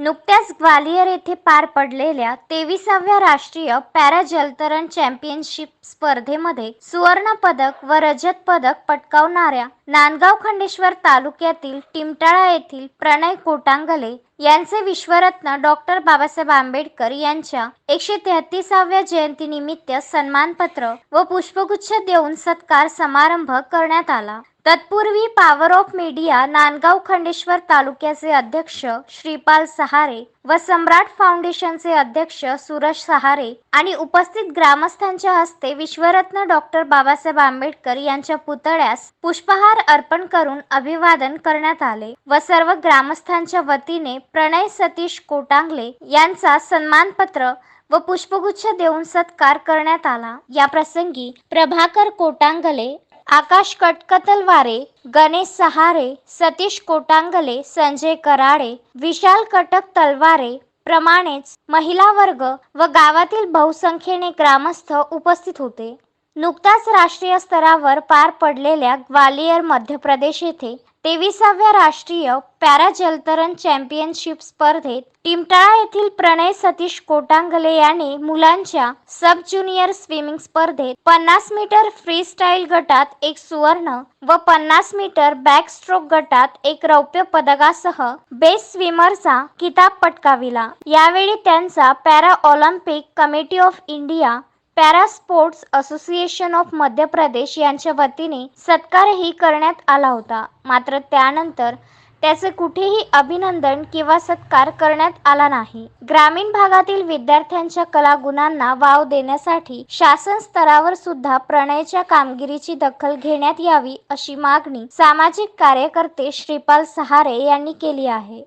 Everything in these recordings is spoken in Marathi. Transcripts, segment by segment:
नुकत्याच ग्वालियर येथे पार पडलेल्या तेविसाव्या राष्ट्रीय पॅरा जलतरण चॅम्पियनशिप स्पर्धेमध्ये सुवर्ण पदक व रजत पदक पटकावणाऱ्या नांदगाव खंडेश्वर तालुक्यातील टिमटाळा येथील प्रणय कोटांगले यांचे विश्वरत्न डॉक्टर बाबासाहेब आंबेडकर यांच्या एकशे तेहतीसाव्या जयंतीनिमित्त सन्मानपत्र व पुष्पगुच्छ देऊन सत्कार समारंभ करण्यात आला. तत्पूर्वी power of media Nandgaon Khandeshwar तालुक्याचे अध्यक्ष श्रीपाल सहारे व सम्राट फाउंडेशनचे अध्यक्ष सूरज सहारे आणि उपस्थित ग्रामस्थांच्या हस्ते विश्वरत्न डॉक्टर बाबासाहेब आंबेडकर यांच्या पुतळ्यास पुष्पहार अर्पण करून अभिवादन करण्यात आले व सर्व ग्रामस्थांच्या वतीने प्रणय सतीश कोटांगले यांचा सन्मानपत्र व पुष्पगुच्छ देऊन सत्कार करण्यात आला. या प्रसंगी प्रभाकर कोटांगले आकाश कटकतलवारे गणेश सहारे सतीश कोटांगले संजय कराडे विशाल कटक तलवारे प्रमाणेच महिला वर्ग व गावातील बहुसंख्येने ग्रामस्थ उपस्थित होते. नुकताच राष्ट्रीय स्तरावर पार पडलेल्या ग्वालियर मध्य प्रदेश येथे तेविसाव्या राष्ट्रीय पॅरा जलतरण चॅम्पियनशिप स्पर्धेत टिमटाळा येथील प्रणय सतीश कोटांगले याने मुलांच्या सब ज्युनियर स्विमिंग स्पर्धेत पन्नास मीटर फ्री स्टाईल गटात एक सुवर्ण व पन्नास मीटर बॅक स्ट्रोक गटात एक रौप्य पदकासह बेस्ट स्विमरचा किताब पटकाविला. यावेळी त्यांचा para Olympic committee of India para sports association of Madhya Pradesh यांच्या वतीने सत्कारही करण्यात आला होता. मात्र त्यानंतर त्याचे कुठेही अभिनंदन किंवा सत्कार करण्यात आला नाही. ग्रामीण भागातील विद्यार्थ्यांच्या कलागुणांना वाव देण्यासाठी शासन स्तरावर सुद्धा प्रणयच्या कामगिरीची दखल घेण्यात यावी अशी मागणी सामाजिक कार्यकर्ते श्रीपाल सहारे यांनी केली आहे.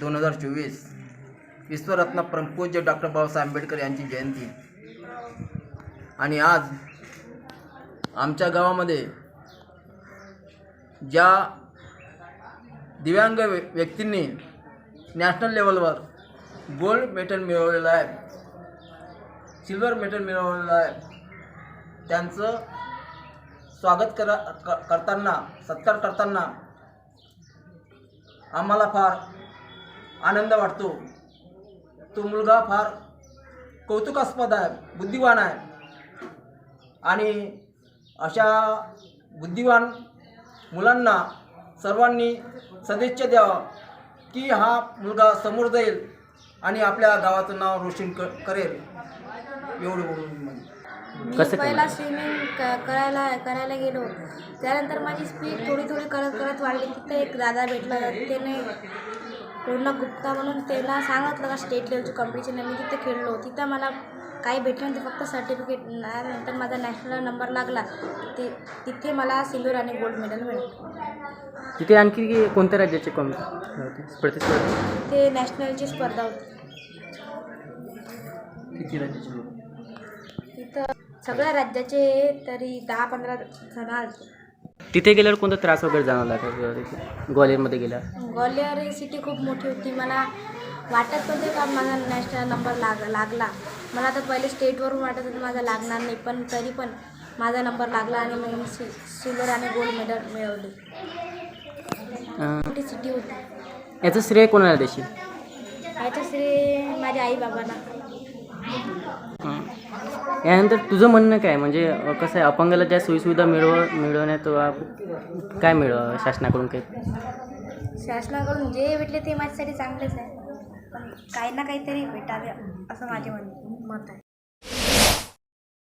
दोन हजार चोवीस विश्वरत्न परमपूज्य डॉक्टर बाबासाहेब आंबेडकर यांची जयंती. आणि आज आमच्या गावामध्ये ज्या दिव्यांग व्यक्तींनी नॅशनल लेवलवर गोल्ड मेडल मिळवलेलं आहे सिल्वर मेडल मिळवलेलं आहे त्यांचं स्वागत करा क करताना सत्कार करताना आम्हाला फार आनंद वाटतो. तो मुलगा फार कौतुकास्पद आहे बुद्धिवान आहे. आणि अशा बुद्धिवान मुलांना सर्वांनी सदिच्छा द्यावं की हा मुलगा समोर जाईल आणि आपल्या गावाचं नाव रोशन क करेल. एवढं बोलून मी पहिला स्विमिंग क करायला करायला गेलो. त्यानंतर माझी स्पीड थोडी थोडी करत करत वाढली. तिथे एक दादा भेटला त्याने पूर्ण गुप्ता म्हणून त्यांना सांगितलं का स्टेट लेवलची कॉम्पिटिशन आहे. मी तिथे खेळलो तिथं मला काही भेटलं नाही. ते फक्त सर्टिफिकेट नंतर माझा नॅशनल नंबर लागला. ते तिथे मला सिल्वर आणि गोल्ड मेडल मिळालं. तिथे आणखी कोणत्या राज्याचे कॉम होते प्रतिस्पर्धी? ते नॅशनलची स्पर्धा होती. किती राज्याचे लोक तिथं सगळ्या राज्याचे तरी दहा पंधरा जण आले तिथे गेल्यावर कोणता त्रास वगैरे जाणवला का? ग्वालियरमध्ये गेल्यावर? ग्वालियर ही सिटी खूप मोठी होती. मला वाटत नव्हते का माझा नॅशनल नंबर लाग लागला. मला तर पहिले स्टेटवरून वाटत होतं माझा लागणार नाही पण तरी पण माझा नंबर लागला आणि मी सि सिल्वर आणि गोल्ड मेडल मिळवली. मोठी सिटी होती. याचं श्रेय कोणाला देशील? याच्या श्री माझ्या आई बाबांना यानंतर तुझं म्हणणं काय? म्हणजे कसं आहे? अपंगाला ज्या सोयीसुविधा मिळव मिळवण्यात काय मिळव शासनाकडून काही? शासनाकडून जे भेटले ते माझ्यासाठी चांगलेच आहे. पण काही ना काहीतरी भेटावे असं माझे मत आहे.